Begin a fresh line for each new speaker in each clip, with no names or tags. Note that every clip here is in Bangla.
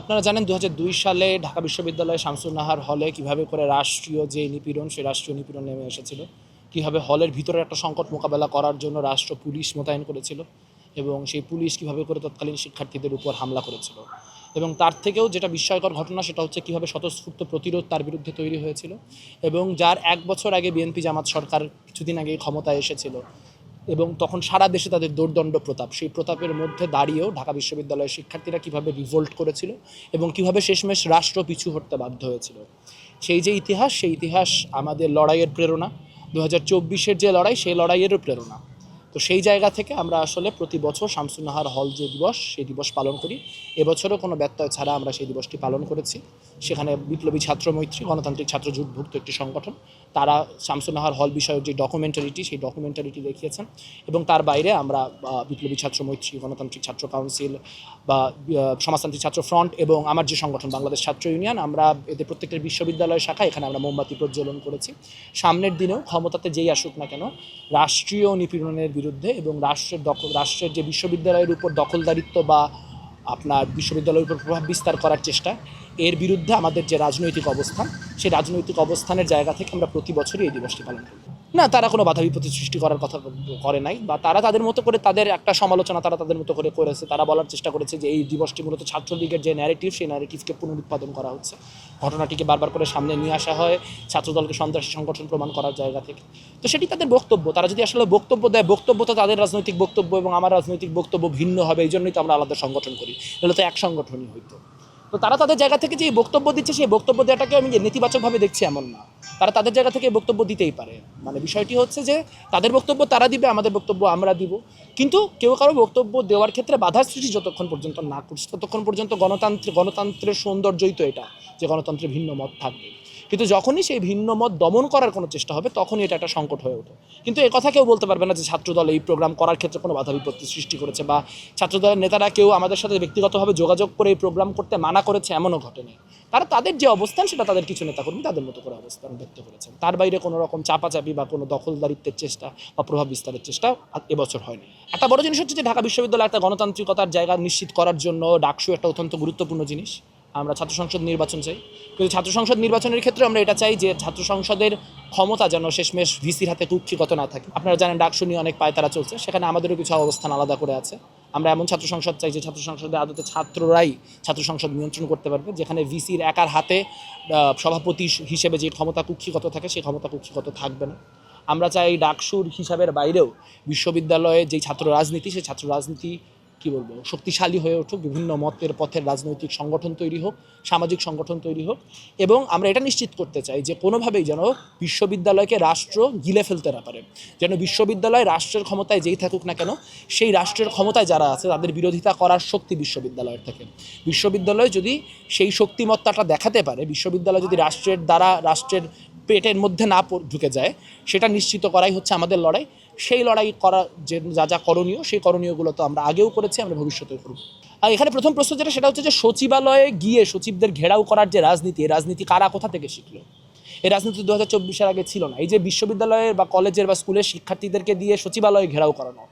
আপনারা জানেন দু হাজার দুই সালে ঢাকা বিশ্ববিদ্যালয়ে শামসুন্নাহার হলে কীভাবে করে রাষ্ট্রীয় যে নিপীড়ন, সেই রাষ্ট্রীয় নিপীড়ন নেমে এসেছিল, কীভাবে হলের ভিতরে একটা সংকট মোকাবেলা করার জন্য রাষ্ট্র পুলিশ মোতায়েন করেছিল এবং সেই পুলিশ কীভাবে করে তৎকালীন শিক্ষার্থীদের উপর হামলা করেছিল। এবং তার থেকেও যেটা বিস্ময়কর ঘটনা, সেটা হচ্ছে কীভাবে স্বতঃস্ফূর্ত প্রতিরোধ তার বিরুদ্ধে তৈরি হয়েছিল এবং যার এক বছর আগে বিএনপি জামাত সরকার কিছুদিন আগে ক্ষমতায় এসেছিল। এবং তখন সারা দেশে তাদের দোর্দণ্ড প্রতাপ। সেই প্রতাপের মধ্যে দাঁড়িয়েও ঢাকা বিশ্ববিদ্যালয়ের শিক্ষার্থীরা কীভাবে রিভোল্ট করেছিল এবং কীভাবে শেষমেশ রাষ্ট্র পিছু হটতে বাধ্য হয়েছিল। সেই যে ইতিহাস, সেই ইতিহাস আমাদের লড়াইয়ের প্রেরণা। দু হাজার যে লড়াই, সেই লড়াইয়েরও প্রেরণা। তো সেই জায়গা থেকে আমরা আসলে প্রতি বছর শামসুন্নাহার হল যে দিবস, সেই দিবস পালন করি। এবছরও কোনো ব্যত্যয় ছাড়া আমরা সেই দিবসটি পালন করেছি। সেখানে বিপ্লবী ছাত্র মৈত্রী গণতান্ত্রিক ছাত্র জোটভুক্ত একটি সংগঠন, তারা শামসুন্নাহার হল বিষয়ক যে ডকুমেন্টারিটি সেই ডকুমেন্টারিটি দেখিয়েছেন এবং তার বাইরে আমরা বিপ্লবী ছাত্র মৈত্রী গণতান্ত্রিক ছাত্র কাউন্সিল বা সমাজতান্ত্রিক ছাত্র ফ্রন্ট এবং আমার যে সংগঠন বাংলাদেশ ছাত্র ইউনিয়ন, আমরা এদের প্রত্যেকটা বিশ্ববিদ্যালয় শাখা, এখানে আমরা মোমবাতি প্রজ্বলন করেছি। সামনের দিনেও ক্ষমতাতে যেই আসুক না কেন, রাষ্ট্রীয় নিপীড়নের বিরুদ্ধে এবং রাষ্ট্রের দখল রাষ্ট্রের যে বিশ্ববিদ্যালয়ের উপর দখলদারিত্ব বা আপনার বিশ্ববিদ্যালয়ের উপর প্রভাব বিস্তার করার চেষ্টা, এর বিরুদ্ধে আমাদের যে রাজনৈতিক অবস্থান, সেই রাজনৈতিক অবস্থানের জায়গা থেকে আমরা প্রতি বছরই এই দিবসটি পালন করি। না, তারা কোনো বাধা বিপত্তি সৃষ্টি করার কথা করে নাই, বা তারা তাদের মতো করে তাদের একটা সমালোচনা তারা তাদের মতো করে করেছে। তারা বলার চেষ্টা করেছে যে এই দিবসটি মূলত ছাত্রলীগের যে ন্যারেটিভ সেই ন্যারেটিভকে পুনরুৎপাদন করা হচ্ছে। ঘটনাটিকে বারবার করে সামনে নিয়ে আসা হয় ছাত্রদলকে সন্ত্রাসী সংগঠন প্রমাণ করার জায়গা থেকে। তো সেটি তাদের বক্তব্য। তারা যদি আসলে বক্তব্য দেয়, বক্তব্য তো তাদের রাজনৈতিক বক্তব্য এবং আমার রাজনৈতিক বক্তব্য ভিন্ন হবে, এই জন্যই তো আমরা আলাদা সংগঠন করি। এগুলো তো এক সংগঠনই হইতো তো তারা তাদের জায়গা থেকে যে বক্তব্য দিচ্ছে, সেই বক্তব্য দেওয়াটাকে আমি নেতিবাচকভাবে দেখছি এমন না। তারা তাদের জায়গা থেকে বক্তব্য দিতেই পারে। মানে বিষয়টি হচ্ছে যে, তাদের বক্তব্য তারা দিবে, আমাদের বক্তব্য আমরা দিব। কিন্তু কেউ কারও বক্তব্য দেওয়ার ক্ষেত্রে বাধার সৃষ্টি যতক্ষণ পর্যন্ত না করছে, ততক্ষণ পর্যন্ত গণতন্ত্র গণতন্ত্রের সৌন্দর্যই তো এটা, যে গণতন্ত্রে ভিন্ন মত থাকবে। কিন্তু যখনই সেই ভিন্ন মত দমন করার কোনো চেষ্টা হবে, তখনই এটা একটা সংকট হয়ে ওঠে। কিন্তু এ কথা কেউ বলতে পারবে না যে ছাত্রদল এই প্রোগ্রাম করার ক্ষেত্রে কোনো বাধা বিপত্তি সৃষ্টি করেছে বা ছাত্রদলের নেতারা কেউ আমাদের সাথে ব্যক্তিগতভাবে যোগাযোগ করে এই প্রোগ্রাম করতে মানা করেছে এমনও ঘটেনি। তারা তাদের যে অবস্থান, সেটা তাদের কিছু নেতাকর্মী তাদের মতো করে অবস্থান ব্যক্ত করেছেন। তার বাইরে কোনো রকম চাপাচাপি বা কোনো দখলদারিত্বের চেষ্টা বা প্রভাব বিস্তারের চেষ্টা এবছর হয়নি। একটা বড় জিনিস হচ্ছে যে ঢাকা বিশ্ববিদ্যালয় একটা গণতান্ত্রিকতার জায়গা নিশ্চিত করার জন্য ডাকসু একটা অত্যন্ত গুরুত্বপূর্ণ জিনিস। আমরা ছাত্র সংসদ নির্বাচন চাই। কিন্তু ছাত্র সংসদ নির্বাচনের ক্ষেত্রে আমরা এটা চাই যে ছাত্র সংসদের ক্ষমতা যেন শেষমেশ ভিসির হাতে কুক্ষিগত না থাকে। আপনারা জানেন ডাকসু নিয়ে অনেক পায়তারা চলছে। সেখানে আমাদেরও কিছু অবস্থান আলাদা করে আছে। আমরা এমন ছাত্র সংসদ চাই যে ছাত্র সংসদে আদতে ছাত্ররাই ছাত্র সংসদ নিয়ন্ত্রণ করতে পারবে, যেখানে ভিসির একার হাতে সভাপতি হিসেবে যে ক্ষমতা কুক্ষিগত থাকে, সেই ক্ষমতা কুক্ষিগত থাকবে না। আমরা চাই ডাকসুর হিসাবের বাইরেও বিশ্ববিদ্যালয়ে যে ছাত্র রাজনীতি, সেই ছাত্র রাজনীতি কি বলব, শক্তিশালী হয়ে উঠুক, বিভিন্ন মতের পথের রাজনৈতিক সংগঠন তৈরি হোক, সামাজিক সংগঠন তৈরি হোক, এবং আমরা এটা নিশ্চিত করতে চাই যে কোনোভাবেই যেন বিশ্ববিদ্যালয়কে রাষ্ট্র গিলে ফেলতে না পারে। যেন বিশ্ববিদ্যালয় রাষ্ট্রের ক্ষমতায় যেই থাকুক না কেন, সেই রাষ্ট্রের ক্ষমতায় যারা আছে, তাদের বিরোধিতা করার শক্তি বিশ্ববিদ্যালয়ের থেকে। বিশ্ববিদ্যালয় যদি সেই শক্তিমত্তাটা দেখাতে পারে, বিশ্ববিদ্যালয় যদি রাষ্ট্রের দ্বারা, রাষ্ট্রের পেটের মধ্যে না ঢুকে যায়, সেটা নিশ্চিত করাই হচ্ছে আমাদের লড়াই। সেই লড়াই করা যে যা যা করণীয়, সেই করণীয়গুলো তো আমরা আগেও করেছি, আমরা ভবিষ্যতেও করব। আর এখানে প্রথম প্রশ্ন যেটা, সেটা হচ্ছে যে সচিবালয়ে গিয়ে সচিবদের ঘেরাও করার যে রাজনীতি, এই রাজনীতি কারা কোথা থেকে শিখলো? এই রাজনীতি দু হাজার চব্বিশের আগে ছিল না। এই যে বিশ্ববিদ্যালয়ের বা কলেজের বা স্কুলের শিক্ষার্থীদেরকে দিয়ে সচিবালয়ে ঘেরাও করানো,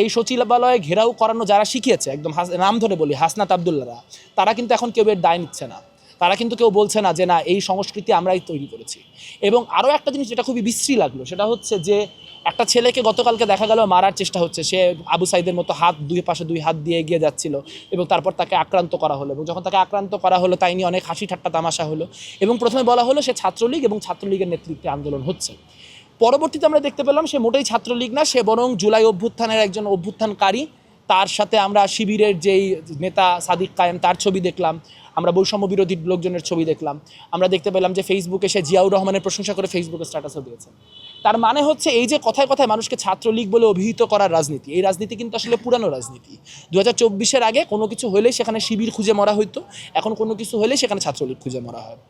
এই সচিবালয়ে ঘেরাও করানো যারা শিখিয়েছে, একদম নাম ধরে বলি, হাসনাত আবদুল্লারা তারা কিন্তু এখন কেউ এর দায় নিচ্ছে না। তারা কিন্তু কেউ বলছে না যে না, এই সংস্কৃতি আমরাই তৈরি করেছি। এবং আরও একটা জিনিস যেটা খুবই বিশ্রী লাগল, সেটা হচ্ছে যে একটা ছেলেকে গতকালকে দেখা গেল মারার চেষ্টা হচ্ছে। সে আবু সাইদের মতো হাত দুই পাশে দুই হাত দিয়ে এগিয়ে যাচ্ছিল এবং তারপর তাকে আক্রান্ত করা হলো। এবং যখন তাকে আক্রান্ত করা হলো, তাই নিয়ে অনেক হাসি ঠাট্টা তামাশা হলো। এবং প্রথমে বলা হলো সে ছাত্রলীগ এবং ছাত্রলীগের নেতৃত্বে আন্দোলন হচ্ছে। পরবর্তীতে আমরা দেখতে পেলাম সে মোটেই ছাত্রলীগ না, সে বরং জুলাই অভ্যুত্থানের একজন অভ্যুত্থানকারী তার সাথে আমরা শিবিরের যেই নেতা সাদিক কায়েম, তার ছবি দেখলাম। আমরা বৈষম্য বিরোধী লোকজনের ছবি দেখলাম। আমরা দেখতে পেলাম যে ফেসবুকে সে জিয়াউর রহমানের প্রশংসা করে ফেসবুকে স্ট্যাটাসও দিয়েছে। তার মানে হচ্ছে এই যে কথায় কথায় মানুষকে ছাত্রলীগ বলে অভিহিত করার রাজনীতি, এই রাজনীতি কিন্তু আসলে পুরানো রাজনীতি। দু হাজার চব্বিশের আগে কোনো কিছু হলেই সেখানে শিবির খুঁজে মরা হইতো, এখন কোনো কিছু হলেই সেখানে ছাত্রলীগ খুঁজে মরা হয়।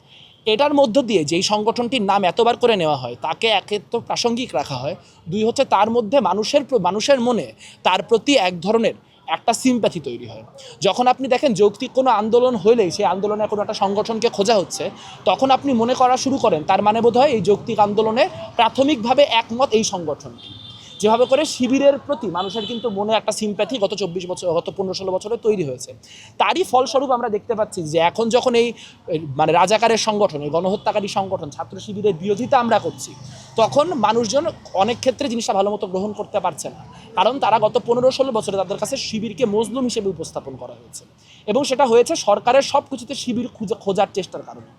এটার মধ্য দিয়ে যেই সংগঠনটির নাম এতবার করে নেওয়া হয়, তাকে একে তো প্রাসঙ্গিক রাখা হয়। দুই হচ্ছে তার মধ্যে মানুষের মানুষের মনে তার প্রতি এক ধরনের একটা সিম্প্যাথি তৈরি হয়। যখন আপনি দেখেন যৌক্তিক কোনো আন্দোলন হলেই সেই আন্দোলনে কোনো একটা সংগঠনকে খোঁজা হচ্ছে, তখন আপনি মনে করা শুরু করেন, তার মানে বোধ হয় এই যৌক্তিক আন্দোলনে প্রাথমিকভাবে একমত এই সংগঠনটি। যেভাবে করে শিবিরের প্রতি মানুষের কিন্তু মনে একটা সিম্প্যাথি গত চব্বিশ বছর, গত পনেরো ষোলো বছরে তৈরি হয়েছে। তারই ফলস্বরূপ আমরা দেখতে পাচ্ছি যে এখন যখন এই মানে রাজাকারের সংগঠন, এই গণহত্যাকারী সংগঠন, ছাত্র শিবিরের বিরোধিতা আমরা করছি, তখন মানুষজন অনেক ক্ষেত্রে জিনিসটা ভালো মতো গ্রহণ করতে পারছে না। কারণ তারা গত পনেরো ষোলো বছরে তাদের কাছে শিবিরকে মজলুম হিসেবে উপস্থাপন করা হয়েছে। এবং সেটা হয়েছে সরকারের সব কিছুতে শিবির খুঁজে, খোঁজার চেষ্টার কারণে।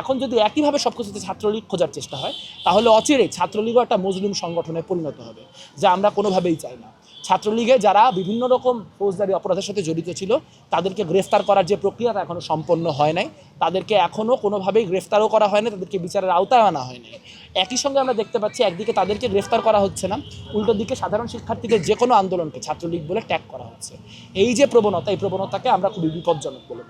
এখন যদি একইভাবে সব কিছুতে ছাত্রলীগ খোঁজার চেষ্টা হয়, তাহলে অচিরে ছাত্রলীগও একটা মজলুম সংগঠনে পরিণত হবে, যা আমরা কোনোভাবেই চাই না। ছাত্রলীগে যারা বিভিন্ন রকম ফৌজদারি অপরাধের সাথে জড়িত ছিল, তাদেরকে গ্রেফতার করার যে প্রক্রিয়া তা এখনও সম্পন্ন হয় নাই। তাদেরকে এখনও কোনোভাবেই গ্রেফতারও করা হয় না তাদেরকে বিচারের আওতায় আনা হয় নাই। একই সঙ্গে আমরা দেখতে পাচ্ছি, একদিকে তাদেরকে গ্রেফতার করা হচ্ছে না, উল্টো দিকে সাধারণ শিক্ষার্থীদের যে কোনো আন্দোলনকে ছাত্রলীগ বলে ট্যাগ করা হচ্ছে। এই যে প্রবণতা, এই প্রবণতাকে আমরা খুবই বিপজ্জনক বলে।